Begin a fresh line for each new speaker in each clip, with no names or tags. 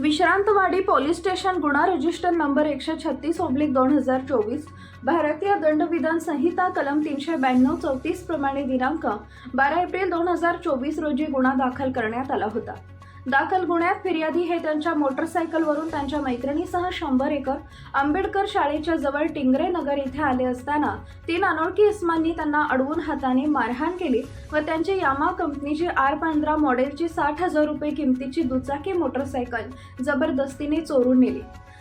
Vishrantwadi police station गुन्हा register number एकशे छत्तीस ओब्लिक दोन हजार चोवीस. भारतीय दंडविधान संहिता कलम तीनशे ब्याण्णव चौतीस प्रमाणे दिनांक बारा एप्रिल दोन हजार चोवीस रोजी गुन्हा दाखल करण्यात आला होता. दाखल गुन्ह्यात फिर्यादी हे त्यांच्या मोटरसायकलवरून त्यांच्या मैत्रिणीसह शंभर एकर आंबेडकर शाळेच्या जवळ टिंगरे नगर इथे आले असताना तीन अनोळखी इस्मांनी त्यांना अडवून हाताने मारहाण केली व त्यांची यामा कंपनीची आर पंधरा मॉडेलची साठ हजार रुपये किमतीची दुचाकी मोटरसायकल जबरदस्तीने चोरून नेली.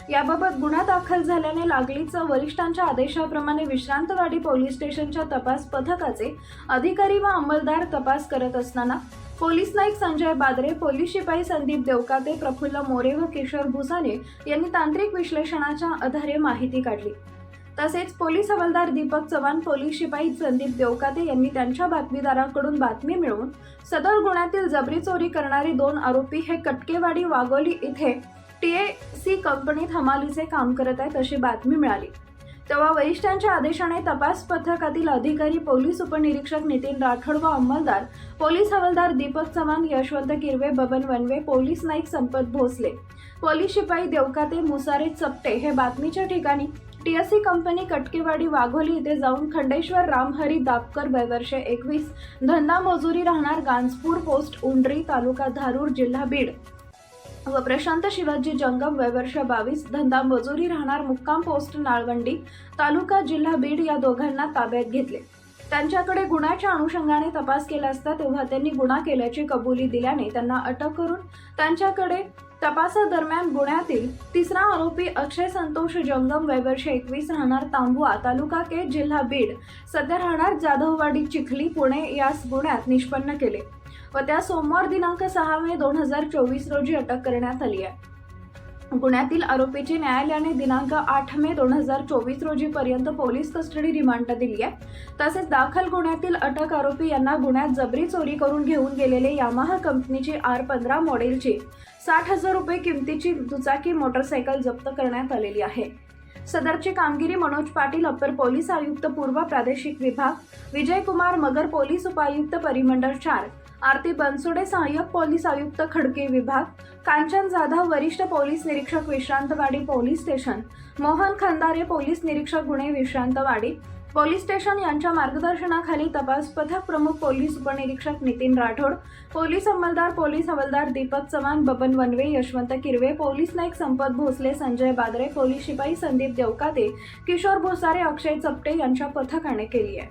याबाबत गुन्हा दाखल झाल्याने लागलीच वरिष्ठांच्या आदेशाप्रमाणे विश्रांतवाडी पोलीस स्टेशनच्या तपास पथकाचे अधिकारी व अंमलदार तपास करत असताना पोलीस नाईक संजय बादरे पोलीस शिपाई संदीप देवकाते प्रफुल्ल मोरे व किशोर भुसाने यांनी तांत्रिक विश्लेषणाच्या आधारे माहिती काढली. तसेच पोलीस हवालदार दीपक चव्हाण पोलीस शिपाई संदीप देवकाते यांनी त्यांच्या बातमीदाराकडून बातमी मिळवून सदर गुन्ह्यातील जबरी चोरी करणारे दोन आरोपी हे कटकेवाडी वाघोली इथे टी ए सी कंपनीत हमालीचे काम करत आहेत अशी बातमी मिळाली. तेव्हा वरिष्ठांच्या आदेशाने तपास पथकातील अधिकारी पोलीस उपनिरीक्षक नितीन राठोड व अंमलदार police havaldar Deepak Chavan Yashwant Kirve Baban Wanve police naik Sampat Bhosale police शिपाई देवकाते मुसारे चपटे हे बातमीच्या ठिकाणी टीएससी कंपनी कटकेवाडी वाघोली इथे जाऊन खंडेश्वर रामहरी दापकर वयवर्षे एकवीस धंदा मजुरी राहणार गांजपूर पोस्ट उंडरी तालुका धारूर जिल्हा बीड. व प्रशांत शिवाजी जंगम वयवर्ष बावीस धंदा मजुरी राहणार मुक्काम पोस्ट नाळवंडी तालुका जिल्हा बीड या दोघांना ताब्यात घेतले. त्यांच्याकडे गुन्ह्याच्या अनुषंगाने तपास केला असता तेव्हा त्यांनी गुन्हा केल्याची कबुली दिल्याने त्यांना अटक करून त्यांच्याकडे तपासादरम्यान गुन्ह्यातील तिसरा आरोपी अक्षय संतोष जंगम वयवर्ष एकवीस राहणार तांबुआ तालुका के जिल्हा बीड. सध्या राहणार जाधववाडी चिखली पुणे यास गुन्ह्यात निष्पन्न केले. व त्या सोमवार दिनांक सहा मे दोन हजार चोवीस रोजी अटक करण्यात आली आहे. गुन्ह्यातील आरोपीची न्यायालयाने दिनांक आठ मे दोन हजार चोवीस रोजी पर्यंत पोलीस कस्टडी रिमांड दिली आहे. तसेच दाखल गुन्ह्यातील अटक आरोपी यांना गुन्ह्यात जबरी चोरी करून घेऊन गेलेले यामाहा कंपनीची आर पंधरा मॉडेलची साठ हजार रुपये किमतीची दुचाकी मोटरसायकल जप्त करण्यात आलेली आहे. सदरची कामगिरी मनोज पाटील अप्पर पोलीस आयुक्त पूर्व प्रादेशिक विभाग विजयकुमार मगर पोलीस उपायुक्त परिमंडळ चार आरती बनसोडे सहाय्यक पोलीस आयुक्त खडके विभाग कांचन जाधव वरिष्ठ पोलीस निरीक्षक Vishrantwadi police station Mohan Khandare police निरीक्षक गुन्हे विश्रांतवाडी पोलीस स्टेशन यांच्या मार्गदर्शनाखाली तपास पथक प्रमुख पोलीस उपनिरीक्षक नितीन राठोड पोलीस अंमलदार पोलीस हवालदार दीपक चव्हाण बबन वनवे यशवंत किरवे पोलीस नाईक संपत भोसले संजय बादरे पोलीस शिपाई संदीप देवकाते किशोर भोसारे अक्षय चपटे यांच्या पथकाने केली आहे.